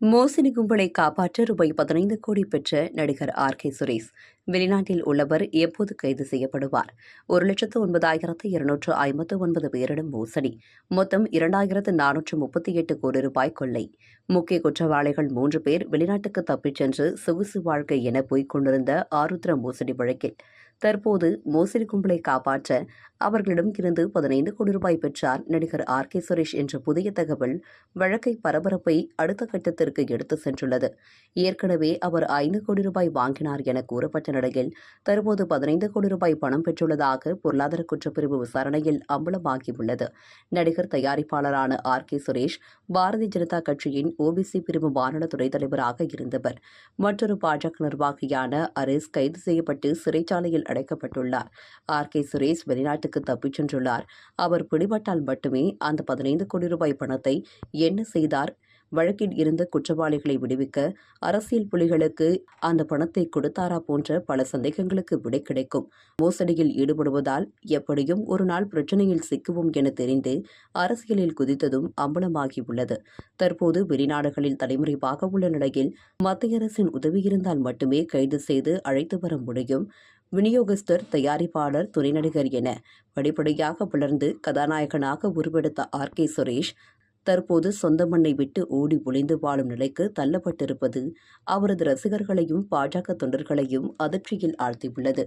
மோசடி கும்பலை காப்பாற்ற ரூபாய் பதினைந்து கோடி பெற்ற நடிகர் ஆர் கே சுரேஷ். வெளிநாட்டில் உள்ளவர் எப்போது கைது செய்யப்படுவார்? ஒரு லட்சத்து ஒன்பதாயிரத்து இருநூற்று ஐம்பத்து ஒன்பது பேரிடம் மோசடி. மொத்தம் இரண்டாயிரத்து நானூற்று முப்பத்தி எட்டு கோடி ரூபாய் கொள்ளை. முக்கிய குற்றவாளிகள் மூன்று பேர் வெளிநாட்டுக்கு தப்பிச் சென்று சொகுசு வாழ்க்கை என போய்க் கொண்டிருந்த ஆருத்ர மோசடி வழக்கில். தற்போது மோசடி கும்பலை காப்பாற்ற அவர்களிடம் இருந்து பதினைந்து கோடி ரூபாய் பெற்றார் நடிகர் ஆர் கே சுரேஷ் என்ற புதிய தகவல் வழக்கை பரபரப்பை அடுத்த கட்டத்திற்கு எடுத்து சென்றுள்ளது. ஏற்கனவே அவர் ஐந்து கோடி ரூபாய் வாங்கினார் என கூறப்பட்ட நிலையில் தற்போது பதினைந்து கோடி ரூபாய் பணம் பெற்றுள்ளதாக பொருளாதார குற்றப்பிரிவு விசாரணையில் அம்பலமாகியுள்ளது. நடிகர் தயாரிப்பாளரான ஆர். கே. சுரேஷ் பாரதிய ஜனதா கட்சியின் ஓபிசி பிரிவு மாநில துணைத் தலைவராக இருந்தவர். மற்றொரு பாஜக நிர்வாகியான அரேஸ் கைது செய்யப்பட்டு சிறைச்சாலையில் அடைக்கப்பட்டுள்ளார். ஆர். கே. சுரேஷ் வெளிநாட்டுக்கு தப்பிச் சென்றுள்ளார். அவர் பிடிபட்டால் மட்டுமே அந்த பதினைந்து கோடி ரூபாய் பணத்தை என்ன செய்தார்? வழக்கில் இருந்த குற்றவாளிகளை விடுவிக்க அரசியல் புலிகளுக்கு அந்த பணத்தை கொடுத்தாரா போன்ற பல சந்தேகங்களுக்கு விடை கிடைக்கும். மோசடியில் ஈடுபடுவதால் எப்படியும் ஒரு நாள் பிரச்சனையில் சிக்குவோம் என தெரிந்து அரசியலில் குதித்ததும் அம்பலமாகியுள்ளது. தற்போது வெளிநாடுகளில் தலைமுறைவாக உள்ள நிலையில் மத்திய அரசின் உதவி இருந்தால் மட்டுமே கைது செய்து அழைத்து வர முடியும். விநியோகஸ்தர் தயாரிப்பாளர் துணை நடிகர் என படிப்படியாக வளர்ந்து கதாநாயகனாக உருவெடுத்த ஆர் கே சுரேஷ் தற்போது சொந்த மண்ணை விட்டு ஓடி ஒளிந்து வாழும் நிலைக்கு தள்ளப்பட்டிருப்பது அவரது ரசிகர்களையும் பாஜக தொண்டர்களையும் அதிர்ச்சியில் ஆழ்த்தியுள்ளது.